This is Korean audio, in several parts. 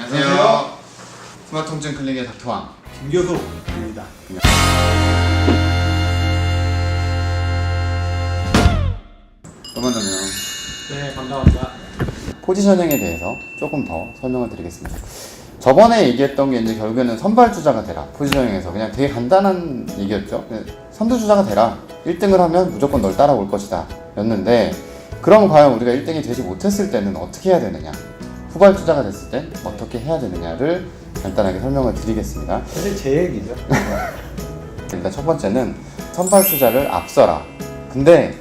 안녕하세요. 스마트 통증 클리닉의 닥터왕. 김교수입니다. 또 만나면 네, 반갑습니다. 포지셔닝에 대해서 조금 더 설명을 드리겠습니다. 저번에 얘기했던 게 이제 결국에는 선발 주자가 되라. 포지셔닝에서 그냥 되게 간단한 얘기였죠. 선두 주자가 되라. 1등을 하면 무조건 널 따라올 것이다. 였는데 그럼 과연 우리가 1등이 되지 못했을 때는 어떻게 해야 되느냐? 후발 주자가 됐을 땐 어떻게 해야 되느냐를 간단하게 설명을 드리겠습니다. 사실 제 얘기죠. 일단 첫 번째는 선발 투자를 앞서라. 근데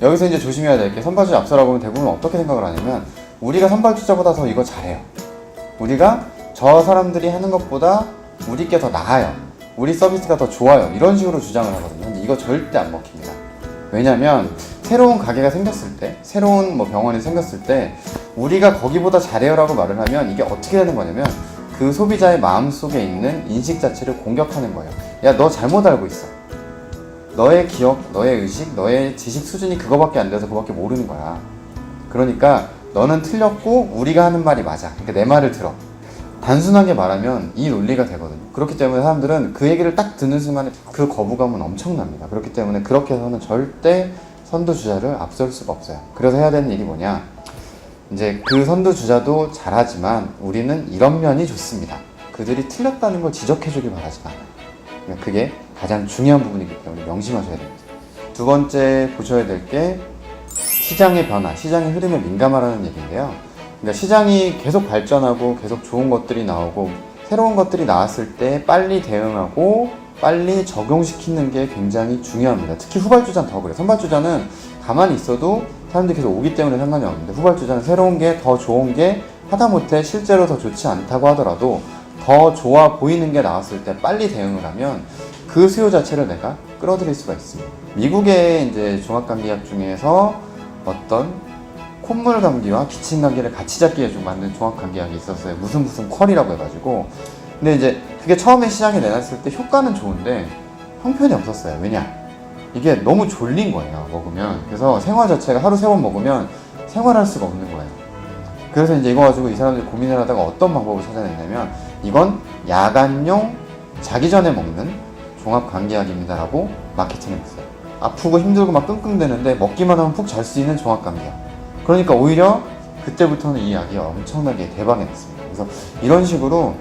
여기서 이제 조심해야 될 게 선발 투자 앞서라고 하면 대부분 어떻게 생각을 하냐면 우리가 선발 투자보다 더 이거 잘해요. 우리가 저 사람들이 하는 것보다 우리 게 더 나아요. 우리 서비스가 더 좋아요. 이런 식으로 주장을 하거든요. 근데 이거 절대 안 먹힙니다. 왜냐면 새로운 가게가 생겼을 때, 새로운 뭐 병원이 생겼을 때 우리가 거기보다 잘해요라고 말을 하면 이게 어떻게 되는 거냐면 그 소비자의 마음 속에 있는 인식 자체를 공격하는 거예요. 야, 너 잘못 알고 있어. 너의 기억, 너의 의식, 너의 지식 수준이 그거밖에 안 돼서 그거밖에 모르는 거야. 그러니까 너는 틀렸고 우리가 하는 말이 맞아. 그러니까 내 말을 들어. 단순하게 말하면 이 논리가 되거든요. 그렇기 때문에 사람들은 그 얘기를 딱 듣는 순간에 그 거부감은 엄청납니다. 그렇기 때문에 그렇게 해서는 절대 선두 주자를 앞설 수가 없어요. 그래서 해야 되는 일이 뭐냐? 이제 그 선두 주자도 잘하지만 우리는 이런 면이 좋습니다. 그들이 틀렸다는 걸 지적해주길 바라지 않아요. 그러니까 그게 가장 중요한 부분이기 때문에 명심하셔야 됩니다. 두 번째 보셔야 될 게 시장의 변화, 시장의 흐름에 민감하라는 얘기인데요. 그러니까 시장이 계속 발전하고 계속 좋은 것들이 나오고 새로운 것들이 나왔을 때 빨리 대응하고 빨리 적용시키는 게 굉장히 중요합니다. 특히 후발주자는 더 그래요. 선발주자는 가만히 있어도 사람들이 계속 오기 때문에 상관이 없는데 후발주자는 새로운 게 더 좋은 게 하다못해 실제로 더 좋지 않다고 하더라도 더 좋아 보이는 게 나왔을 때 빨리 대응을 하면 그 수요 자체를 내가 끌어들일 수가 있습니다. 미국의 이제 종합감기약 중에서 어떤 콧물 감기와 기침 감기를 같이 잡기 위해 좀 만든 종합감기약이 있었어요. 무슨 무슨 퀄이라고 해가지고. 근데 이제 그게 처음에 시장에 내놨을 때 효과는 좋은데 형편이 없었어요. 왜냐? 이게 너무 졸린 거예요. 먹으면. 그래서 생활 자체가 하루 세 번 먹으면 생활할 수가 없는 거예요. 그래서 이제 이거 가지고 이 사람들이 고민을 하다가 어떤 방법을 찾아냈냐면 이건 야간용 자기 전에 먹는 종합 감기약입니다라고 마케팅을 했어요. 아프고 힘들고 막 끙끙대는데 먹기만 하면 푹 잘 수 있는 종합 감기약. 그러니까 오히려 그때부터는 이 약이 엄청나게 대박이 났습니다. 그래서 이런 식으로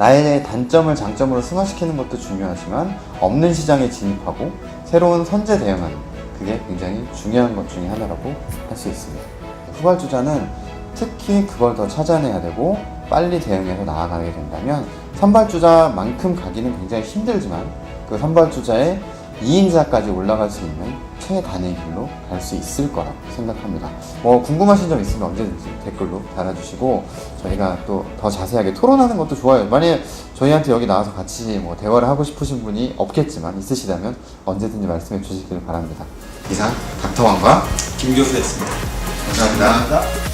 나의 단점을 장점으로 승화시키는 것도 중요하지만 없는 시장에 진입하고 새로운 선제 대응하는 그게 굉장히 중요한 것 중에 하나라고 할 수 있습니다. 후발주자는 특히 그걸 더 찾아내야 되고 빨리 대응해서 나아가게 된다면 선발주자만큼 가기는 굉장히 힘들지만 그 선발주자의 2인자까지 올라갈 수 있는 최단의 길로 갈 수 있을 거라고 생각합니다. 뭐 궁금하신 점 있으면 언제든지 댓글로 달아주시고 저희가 또 더 자세하게 토론하는 것도 좋아요. 만약에 저희한테 여기 나와서 같이 뭐 대화를 하고 싶으신 분이 없겠지만 있으시다면 언제든지 말씀해 주시길 바랍니다. 이상 닥터왕과 김교수였습니다. 감사합니다. 감사합니다.